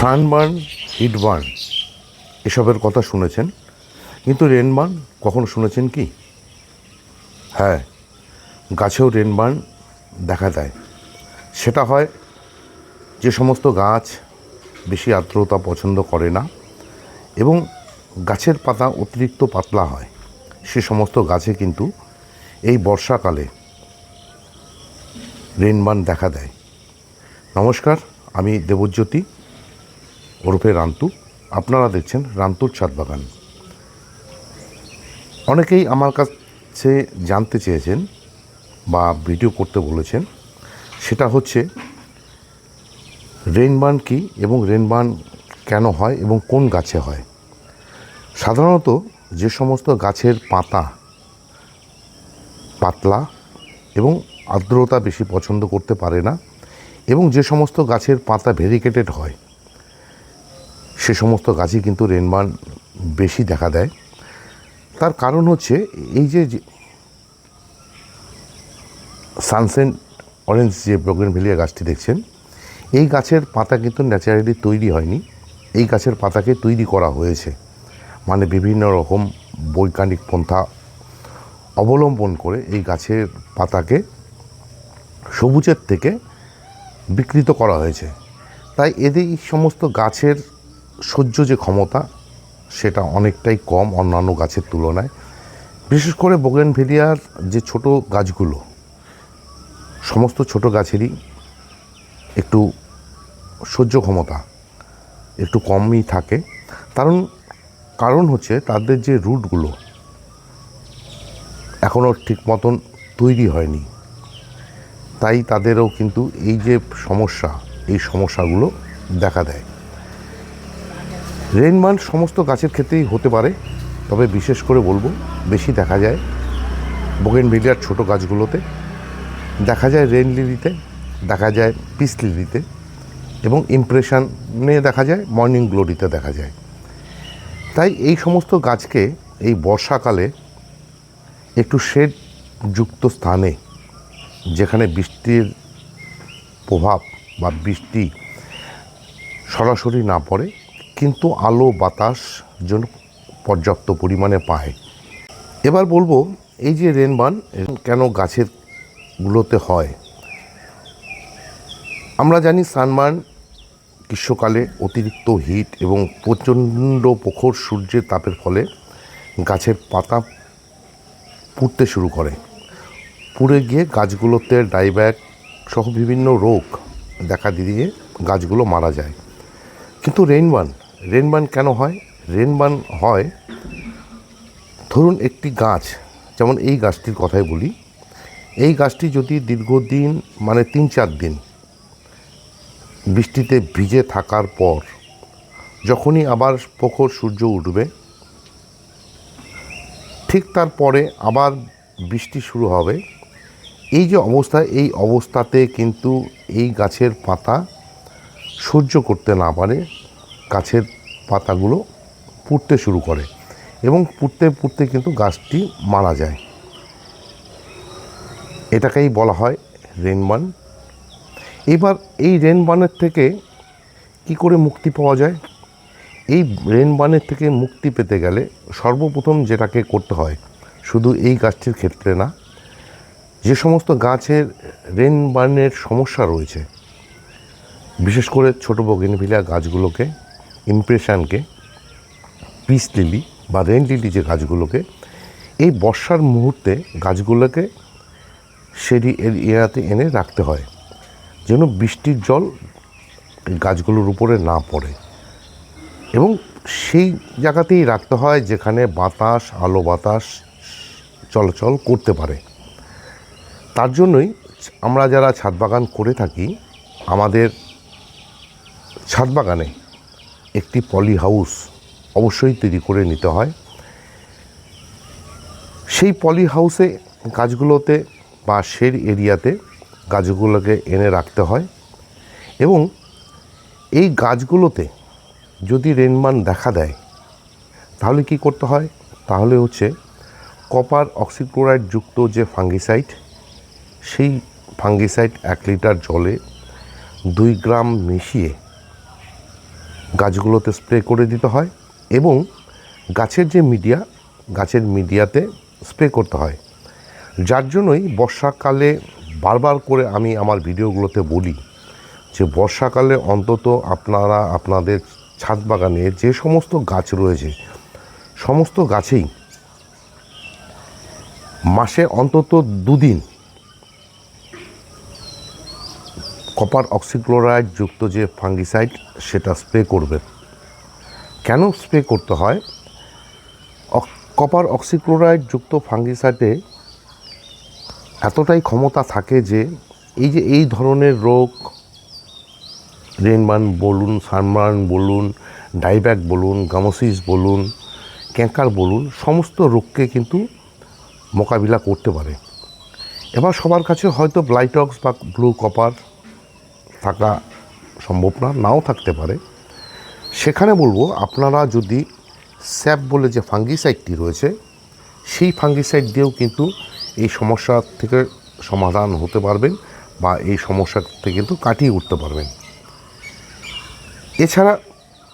Sunburn, হিটবার্ন, এসবের কথা শুনেছেন? কিন্তু রেনবার্ন কখনো শুনেছেন কি? হ্যাঁ গাছেও রেনবার্ন দেখা দেয়। সেটা হয় যে সমস্ত গাছ বেশি আর্দ্রতা পছন্দ করে না এবং গাছের পাতা অতিরিক্ত পাতলা হয়। সে সমস্ত গাছে কিন্তু এই বর্ষাকালে রেনবার্ন দেখা দেয়। নমস্কার, আমি দেবজ্যোতি। ওরফে রান্তু, আপনারা দেখছেন রান্তুর ছাদ বাগান। অনেকেই আমার কাছে জানতে চেয়েছেন বা ভিডিও করতে বলেছেন, সেটা হচ্ছে রেনবার্ন কি এবং রেনবার্ন কেন হয় এবং কোন গাছে হয়? সাধারণত যে সমস্ত গাছের পাতা পাতলা এবং আর্দ্রতা বেশি পছন্দ করতে পারে না এবং যে সমস্ত গাছের পাতা ভেরিকেটেড হয় সে সমস্ত গাছই কিন্তু রেনবার্ন বেশি দেখা দেয়। তার কারণ হচ্ছে এই যে সানসেন্ট অরেঞ্জ যে ব্রোগেনভেলিয়া গাছটি দেখছেন, এই গাছের পাতা কিন্তু ন্যাচারালি তৈরি হয়নি। এই গাছের পাতাকে তৈরি করা হয়েছে। মানে বিভিন্ন রকম বৈজ্ঞানিক পন্থা অবলম্বন করে এই গাছের পাতাকে সবুজের থেকে বিকৃত করা হয়েছে। তাই এদের এই সমস্ত গাছের সহ্য যে ক্ষমতা, সেটা অনেকটাই কম অন্যান্য গাছের তুলনায়। বিশেষ করে বোগেনভেলিয়ার যে ছোট গাছগুলো, সমস্ত ছোট গাছেরই একটু সহ্য ক্ষমতা একটু কমই থাকে। কারণ কারণ হচ্ছে তাদের যে রুটগুলো, এখনও ঠিক মতন তৈরি হয়নি। তাই তাদেরও কিন্তু এই যে সমস্যা, এই সমস্যাগুলো দেখা দেয়। রেনবার্ন সমস্ত গাছের ক্ষেত্রেই হতে পারে, তবে বিশেষ করে বলব, বেশি দেখা যায় বোগেনভিলিয়ার ছোটো গাছগুলোতে, দেখা যায় রেন লিলিতে, দেখা যায় পিস লিলিতে, এবং ইমপ্রেশনে দেখা যায়, মর্নিং গ্লোরিতে দেখা যায়। তাই এই সমস্ত গাছকে এই বর্ষাকালে একটু শেড যুক্ত স্থানে, যেখানে বৃষ্টির প্রভাব বা বৃষ্টি সরাসরি না পড়ে কিন্তু আলো বাতাস জন্য পর্যাপ্ত পরিমাণে পায়। এবার বলব, এই যে রেনবান কেন গাছের গুলোতে হয়? আমরা জানি সানবার্ন গ্রীষ্মকালে অতিরিক্ত হিট এবং প্রচণ্ড প্রখর সূর্যের তাপের ফলে গাছের পাতা পুড়তে শুরু করে। পুড়ে গিয়ে গাছগুলোতে ডাইব্যাক সহ বিভিন্ন রোগ দেখা দিয়ে গাছগুলো মারা যায়। কিন্তু রেনবান রেনবান কেন হয়? রেনবান হয়, ধরুন একটি গাছ, যেমন এই গাছটির কথাই বলি। এই গাছটি যদি দীর্ঘদিন মানে তিন চার দিন বৃষ্টিতে ভিজে থাকার পর, যখনই আবার প্রখর সূর্য উঠবে, ঠিক তারপরে আবার বৃষ্টি শুরু হবে। এই যে অবস্থা, এই অবস্থাতে কিন্তু এই গাছের পাতা সহ্য করতে না পারে। গাছের পাতাগুলো পুড়তে শুরু করে এবং পুড়তে পুড়তে কিন্তু গাছটি মারা যায়। এটাকেই বলা হয় রেনবান এবার এই রেনবানের থেকে কি করে মুক্তি পাওয়া যায়? এই রেনবানের থেকে মুক্তি পেতে গেলে সর্বপ্রথম যেটাকে করতে হয়, শুধু এই গাছটির ক্ষেত্রে না, যে সমস্ত গাছের রেনবার্নের সমস্যা রয়েছে, বিশেষ করে ছোটো বগেনভিলিয়া গাছগুলোকে ইমপ্রেশনকে পিস লিলি বা রেন লিলি যে গাছগুলোকে, এই বর্ষার মুহূর্তে গাছগুলোকে সেরি এরিয়াতে এনে রাখতে হয়, যেন বৃষ্টির জল গাছগুলোর উপরে না পড়ে। এবং সেই জায়গাতেই রাখতে হয় যেখানে বাতাস, আলো বাতাস চলাচল করতে পারে। তার জন্যই আমরা যারা ছাদ বাগান করে থাকি, আমাদের ছাদ বাগানে একটি পলি হাউস অবশ্যই তৈরি করে নিতে হয়। সেই পলি হাউসে গাছগুলোতে বা শের এরিয়াতে গাছগুলোকে এনে রাখতে হয় এবং এই গাছগুলোতে যদি রেনমান দেখা দেয়, তাহলে কি করতে হয়? তাহলে হচ্ছে কপার অক্সিক্লোরাইড যুক্ত যে ফাঙ্গিসাইড, সেই ফাঙ্গিসাইড এক লিটার জলে দুই গ্রাম মিশিয়ে গাছগুলোতে স্প্রে করে দিতে হয় এবং গাছের যে মিডিয়া, গাছের মিডিয়াতে স্প্রে করতে হয়। যার জন্যই বর্ষাকালে বারবার করে আমি আমার ভিডিওগুলোতে বলি যে বর্ষাকালে অন্তত আপনারা আপনাদের ছাদ বাগানে যে সমস্ত গাছ রয়েছে, সমস্ত গাছেই মাসে অন্তত দুদিন কপার অক্সিক্লোরাইড যুক্ত যে ফাঙ্গিসাইড, সেটা স্প্রে করবেন কেন স্প্রে করতে হয়? কপার অক্সিক্লোরাইড যুক্ত ফাঙ্গিসাইডে এতটাই ক্ষমতা থাকে যে, এই যে এই ধরনের রোগ, রেনবার্ন বলুন, সানবার্ন বলুন, ডাইব্যাক বলুন, গামোসিস বলুন ক্যাঙ্কার বলুন, সমস্ত রোগকে কিন্তু মোকাবিলা করতে পারে। এবার সবার কাছে হয়তো ব্লাইটক্স বা ব্লু কপার থাকা সম্ভব না, নাও থাকতে পারে। সেখানে বলব, আপনারা যদি স্যাপ বলে যে ফাঙ্গিসাইডটি রয়েছে, সেই ফাঙ্গিসাইড দিয়েও কিন্তু এই সমস্যা থেকে সমাধান হতে পারবেন বা এই সমস্যা থেকে কিন্তু কাটিয়ে উঠতে পারবেন। এছাড়া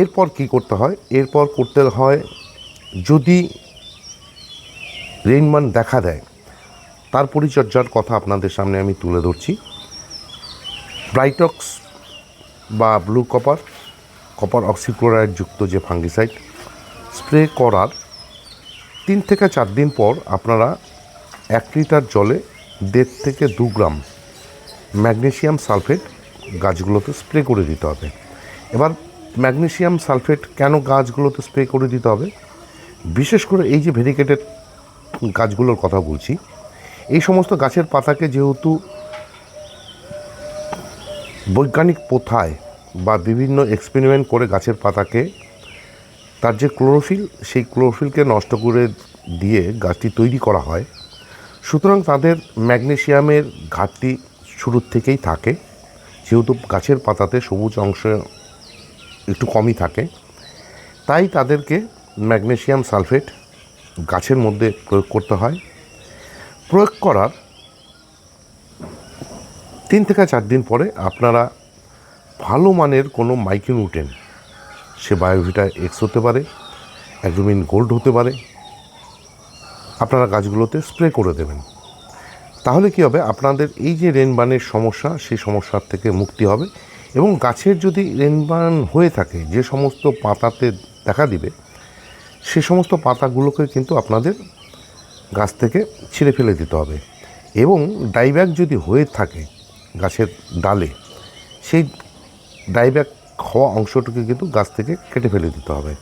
এরপর কি করতে হয়? এরপর করতে হয়, যদি রেইনমান দেখা দেয়, তার পরিচর্যার কথা আপনাদের সামনে আমি তুলে ধরছি। ব্রাইটক্স বা ব্লু কপার কপার অক্সিক্লোরাইড যুক্ত যে ফাঙ্গিসাইড স্প্রে করার তিন থেকে চার দিন পর আপনারা এক লিটার জলে দেড় থেকে দু গ্রাম ম্যাগনেশিয়াম সালফেট গাছগুলোতে স্প্রে করে দিতে হবে। এবার ম্যাগনেসিয়াম সালফেট কেন গাছগুলোতে স্প্রে করে দিতে হবে? বিশেষ করে এই যে ভেরিকেটেড গাছগুলোর কথা বলছি, এই সমস্ত গাছের পাতাকে যেহেতু বৈজ্ঞানিক প্রথায় বা বিভিন্ন এক্সপেরিমেন্ট করে গাছের পাতাকে, তার যে ক্লোরোফিল সেই ক্লোরোফিলকে নষ্ট করে দিয়ে গাছটি তৈরি করা হয়। সুতরাং তাদের ম্যাগনেসিয়ামের ঘাটতি শুরুর থেকেই থাকে। যেহেতু গাছের পাতাতে সবুজ অংশ একটু কমই থাকে, তাই তাদেরকে ম্যাগনেসিয়াম সালফেট গাছের মধ্যে প্রয়োগ করতে হয়। প্রয়োগ করার তিন থেকে চার দিন পরে আপনারা ভালো মানের কোনো মাইক্রোনিউট্রেন সে বায়োভিটা এক্স হতে পারে অ্যাগ্রোমিন গোল্ড হতে পারে, আপনারা গাছগুলোতে স্প্রে করে দেবেন। তাহলে কি হবে? আপনাদের এই যে রেনবানের সমস্যা, সেই সমস্যার থেকে মুক্তি হবে এবং গাছের যদি রেনবান হয়ে থাকে, যে সমস্ত পাতাতে দেখা দিবে, সে সমস্ত পাতাগুলোকে কিন্তু আপনাদের গাছ থেকে ছিঁড়ে ফেলে দিতে হবে। এবং ডাইব্যাক যদি হয়ে থাকে গাছের ডালে, সেই ডাইব্যাক হওয়া অংশটুকু কিন্তু গাছ থেকে কেটে ফেলে দিতে হবে।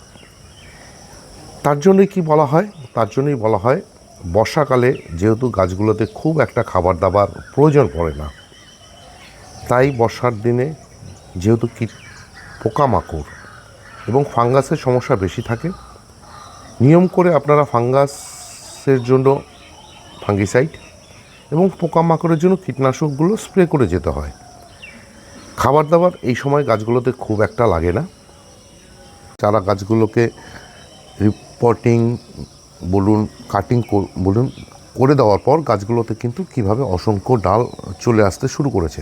তার জন্যই কি বলা হয়? তার জন্যই বলা হয়, বর্ষাকালে যেহেতু গাছগুলোতে খুব একটা খাবার দাবার প্রয়োজন পড়ে না, তাই বর্ষার দিনে যেহেতু কীট পোকামাকড় এবং ফাঙ্গাসের সমস্যা বেশি থাকে, নিয়ম করে আপনারা ফাঙ্গাসের জন্য ফাঙ্গিসাইড এবং পোকামাকড়ের জন্য কীটনাশকগুলো স্প্রে করে যেতে হয়। খাবার দাবার এই সময় গাছগুলোতে খুব একটা লাগে না। চারা গাছগুলোকে রিপোর্টিং বলুন, কাটিং বলুন, করে দেওয়ার পর গাছগুলোতে কিন্তু কীভাবে অসংখ্য ডাল চলে আসতে শুরু করেছে।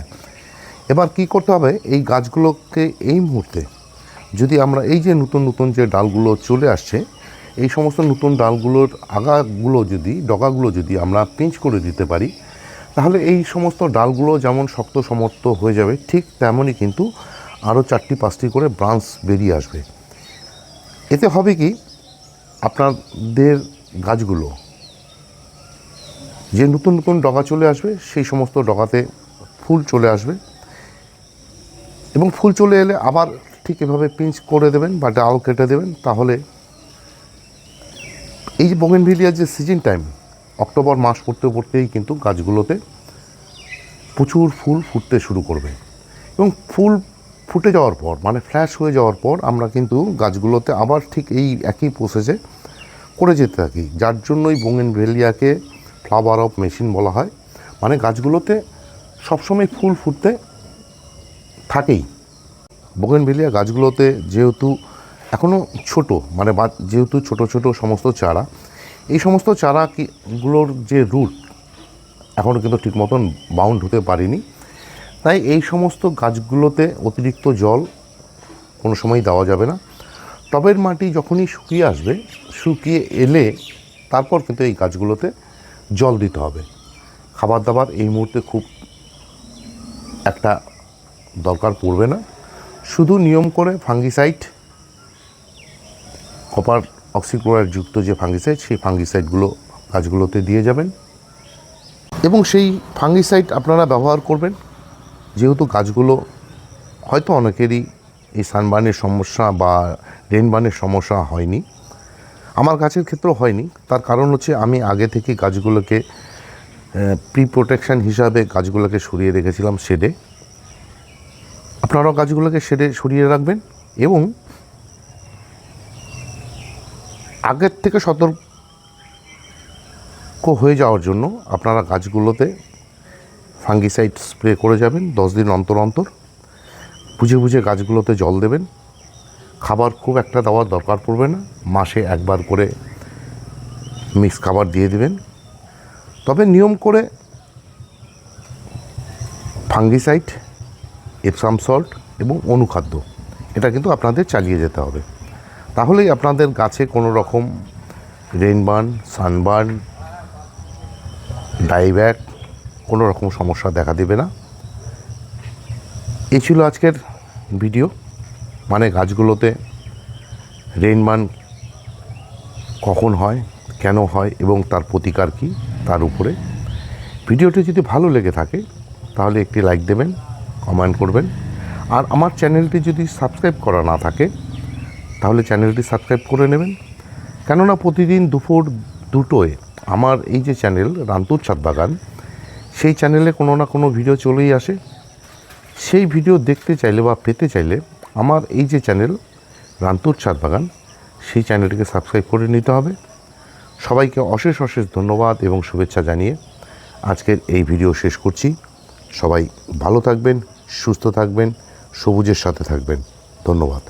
এবার কি করতে হবে? এই গাছগুলোকে এই মুহূর্তে যদি আমরা এই যে নতুন নতুন যে ডালগুলো চলে আসছে এই সমস্ত নতুন ডালগুলোর আগাগুলো যদি, ডগাগুলো যদি আমরা পিঞ্চ করে দিতে পারি, তাহলে এই সমস্ত ডালগুলো যেমন শক্ত সমর্থ হয়ে যাবে, ঠিক তেমনই কিন্তু আরও চারটি পাঁচটি করে ব্রাঞ্চ বেরিয়ে আসবে। এতে হবে কি? আপনাদের গাছগুলো, যে নতুন নতুন ডগা চলে আসবে, সেই সমস্ত ডগাতে ফুল চলে আসবে। এবং ফুল চলে এলে আবার ঠিক এভাবে পিঞ্চ করে দেবেন বা ডাল কেটে দেবেন, তাহলে এই যে বোগেনভিলিয়ার যে সিজন টাইম, অক্টোবর মাস পড়তে পড়তেই কিন্তু গাছগুলোতে প্রচুর ফুল ফুটতে শুরু করবে। এবং ফুল ফুটে যাওয়ার পর মানে ফ্ল্যাশ হয়ে যাওয়ার পর, আমরা কিন্তু গাছগুলোতে আবার ঠিক এই একই প্রসেসে করে যেতে থাকি। যার জন্যই বোঙেন ভেলিয়াকে ফ্লাওয়ার অফ মেশিন বলা হয়। মানে গাছগুলোতে সবসময় ফুল ফুটতে থাকেই। বোগেনভেলিয়া গাছগুলোতে যেহেতু এখনও ছোট মানে যেহেতু ছোট ছোট সমস্ত চারা, এই সমস্ত চারা গুলোর যে রুট এখনও কিন্তু ঠিক মতন বাউন্ড হতে পারেনি। তাই এই সমস্ত গাছগুলোতে অতিরিক্ত জল কোনো সময় দেওয়া যাবে না। টবের মাটি যখনই শুকিয়ে আসবে, শুকিয়ে এলে তারপর কিন্তু এই গাছগুলোতে জল দিতে হবে। খাবার দাবার এই মুহূর্তে খুব একটা দরকার পড়বে না। শুধু নিয়ম করে ফাঙ্গিসাইড কপার অক্সিক্লোরাইড যুক্ত যে ফাঙ্গিসাইড সেই ফাঙ্গিসাইডগুলো গাছগুলোতে দিয়ে যাবেন। এবং সেই ফাঙ্গিসাইড আপনারা ব্যবহার করবেন। যেহেতু গাছগুলো হয়তো অনেকেরই এই সানবার্নের সমস্যা বা রেনবার্নের সমস্যা হয়নি। আমার গাছের ক্ষেত্রেও হয়নি। তার কারণ হচ্ছে আমি আগে থেকে গাছগুলোকে প্রি প্রোটেকশান হিসাবে গাছগুলোকে সরিয়ে রেখেছিলাম শেডে আপনারাও গাছগুলোকে শেডে সরিয়ে রাখবেন এবং আগের থেকে সতর্ক হয়ে যাওয়ার জন্য আপনারা গাছগুলোতে ফাঙ্গিসাইড স্প্রে করে যাবেন, দশ দিন অন্তর অন্তর। বুঝে বুঝে গাছগুলোতে জল দেবেন। খাবার খুব একটা দেওয়ার দরকার পড়বে না। মাসে একবার করে মিক্স খাবার দিয়ে দেবেন। তবে নিয়ম করে ফাঙ্গিসাইড, এপসাম সল্ট এবং অনুখাদ্য, এটা কিন্তু আপনাদের চালিয়ে যেতে হবে। তাহলেই আপনাদের গাছে কোনো রকম রেনবার্ন সানবার্ন ডাইব্যাক কোনো রকম সমস্যা দেখা দেবে না। এই ছিল আজকের ভিডিও মানে গাছগুলোতে রেনবার্ন কখন হয়, কেন হয় এবং তার প্রতিকার কী, তার উপরে। ভিডিওটি যদি ভালো লেগে থাকে, তাহলে একটি লাইক দেবেন কমেন্ট করবেন। আর আমার চ্যানেলটি যদি সাবস্ক্রাইব করা না থাকে তাহলে চ্যানেলটি সাবস্ক্রাইব করে নেবেন। কেননা প্রতিদিন দুপুর দুটোয় আমার এই যে চ্যানেল রান্তুর ছাদ বাগান, সেই চ্যানেলে কোনো না কোনো ভিডিও চলেই আসে। সেই ভিডিও দেখতে চাইলে বা পেতে চাইলে আমার এই যে চ্যানেল রান্তুর ছাদ বাগান, সেই চ্যানেলটিকে সাবস্ক্রাইব করে নিতে হবে। সবাইকে অশেষ অশেষ ধন্যবাদ এবং শুভেচ্ছা জানিয়ে আজকের এই ভিডিও শেষ করছি। সবাই ভালো থাকবেন, সুস্থ থাকবেন, সবুজের সাথে থাকবেন। ধন্যবাদ।